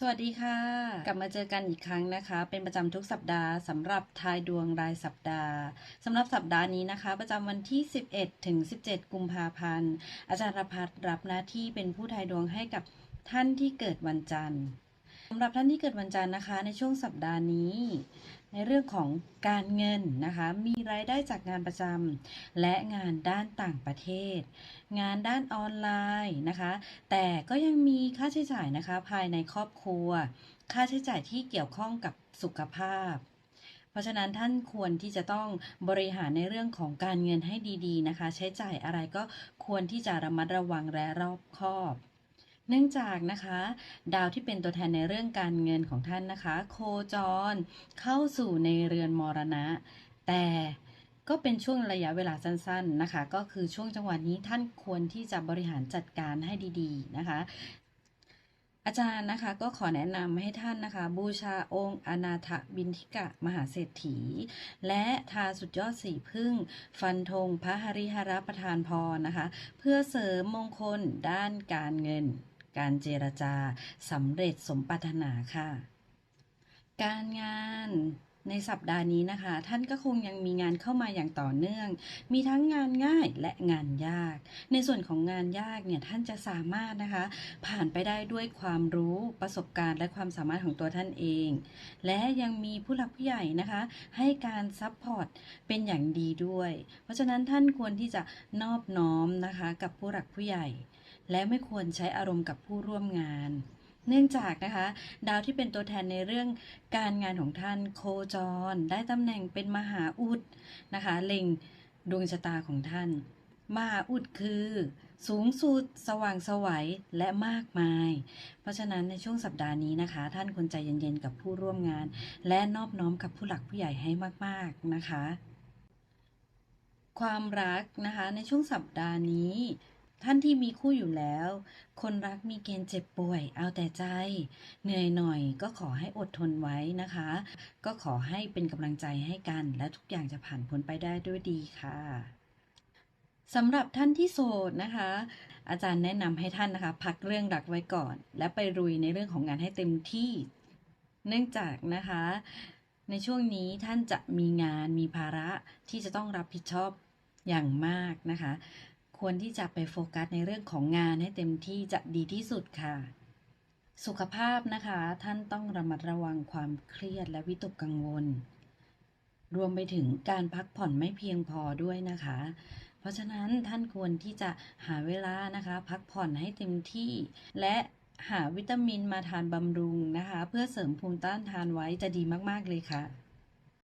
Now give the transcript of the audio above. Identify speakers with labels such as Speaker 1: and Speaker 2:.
Speaker 1: สวัสดีค่ะ กลับมาเจอกันอีกครั้งนะคะ เป็นประจำทุกสัปดาห์สำหรับทายดวงรายสัปดาห์สำหรับสัปดาห์นี้นะคะ ประจำวันที่ 11 ถึง 17 กุมภาพันธ์ อาจารย์รพัฒรับหน้าที่เป็นผู้ทายดวงให้กับท่านที่เกิดวันจันทร์สำหรับท่านที่เกิดวันจันทร์นะคะ ในช่วงสัปดาห์นี้ ในเรื่องของการเงินนะคะ มีรายได้จากงานประจำและงานด้านต่างประเทศ งานด้านออนไลน์นะคะ แต่ก็ยังมีค่าใช้จ่ายนะคะ ภายในครอบครัว ค่าใช้จ่ายที่เกี่ยวข้องกับสุขภาพ เพราะฉะนั้นท่านควรที่จะต้องบริหารในเรื่องของการเงินให้ดี ๆ นะคะ ใช้จ่ายอะไรก็ควรที่จะระมัดระวังและรอบคอบ เนื่องจากนะคะ ดาวที่เป็นตัวแทนในเรื่องการเงินของท่านนะคะ โคจรเข้าสู่ในเรือนมรณะ แต่ก็เป็นช่วงระยะเวลาสั้นๆนะคะ ก็คือช่วงจังหวะนี้ท่านควรที่จะบริหารจัดการให้ดีๆนะคะ อาจารย์นะคะก็ขอแนะนำให้ท่านนะคะ บูชาองค์อนาถบินทิกะมหาเศรษฐี และทาสุดยอดสีพึ่ง ฟันธงพระหริหรประทานพรนะคะ เพื่อเสริมมงคลด้านการเงิน การเจรจาสำเร็จสมปรารถนาค่ะ การงานในสัปดาห์นี้นะคะ ท่านก็คงยังมีงานเข้ามาอย่างต่อเนื่อง มีทั้งงานง่ายและงานยาก ในส่วนของงานยากเนี่ยท่านจะสามารถนะคะ ผ่านไปได้ด้วยความรู้ประสบการณ์และความสามารถของตัวท่านเอง และยังมีผู้หลักผู้ใหญ่นะคะ ให้การซัพพอร์ตเป็นอย่างดีด้วย เพราะฉะนั้นท่านควรที่จะนอบน้อมนะคะ กับผู้หลักผู้ใหญ่ และไม่ควรใช้อารมณ์กับผู้ร่วมงาน เนื่องจากนะคะ ดาวที่เป็นตัวแทนในเรื่องการงานของท่านโคจร ได้ตำแหน่งเป็นมหาอุดนะคะ เล็งดวงชะตาของท่าน มหาอุดคือ สูงสุด สว่างสวัยและมากมาย เพราะฉะนั้นในช่วงสัปดาห์นี้นะคะ ท่านควรใจเย็นๆกับผู้ร่วมงาน และนอบน้อมกับผู้หลักผู้ใหญ่ให้มากๆนะคะ ความรักนะคะในช่วงสัปดาห์นี้ ท่านที่มีคู่อยู่แล้ว คนรักมีเกณฑ์เจ็บป่วย เอาแต่ใจ เหนื่อยหน่อยก็ขอให้อดทนไว้นะคะ ก็ขอให้เป็นกำลังใจให้กัน และทุกอย่างจะผ่านพ้นไปได้ด้วยดีค่ะสำหรับท่านที่โสดนะคะ อาจารย์แนะนำให้ท่านนะคะ พักเรื่องรักไว้ก่อน และไปรุยในเรื่องของงานให้เต็มที่ เนื่องจากนะคะ ในช่วงนี้ท่านจะมีงานมีภาระที่จะต้องรับผิดชอบอย่างมากนะคะ ควรที่จะไปโฟกัสในเรื่องของงานให้เต็มที่จะดีที่สุดค่ะ สุขภาพนะคะ ท่านต้องระมัดระวังความเครียดและวิตกกังวล รวมไปถึงการพักผ่อนไม่เพียงพอด้วยนะคะ เพราะฉะนั้นท่านควรที่จะหาเวลานะคะ พักผ่อนให้เต็มที่ และหาวิตามินมาทานบำรุงนะคะ เพื่อเสริมภูมิต้านทานไว้จะดีมาก ๆ เลยค่ะ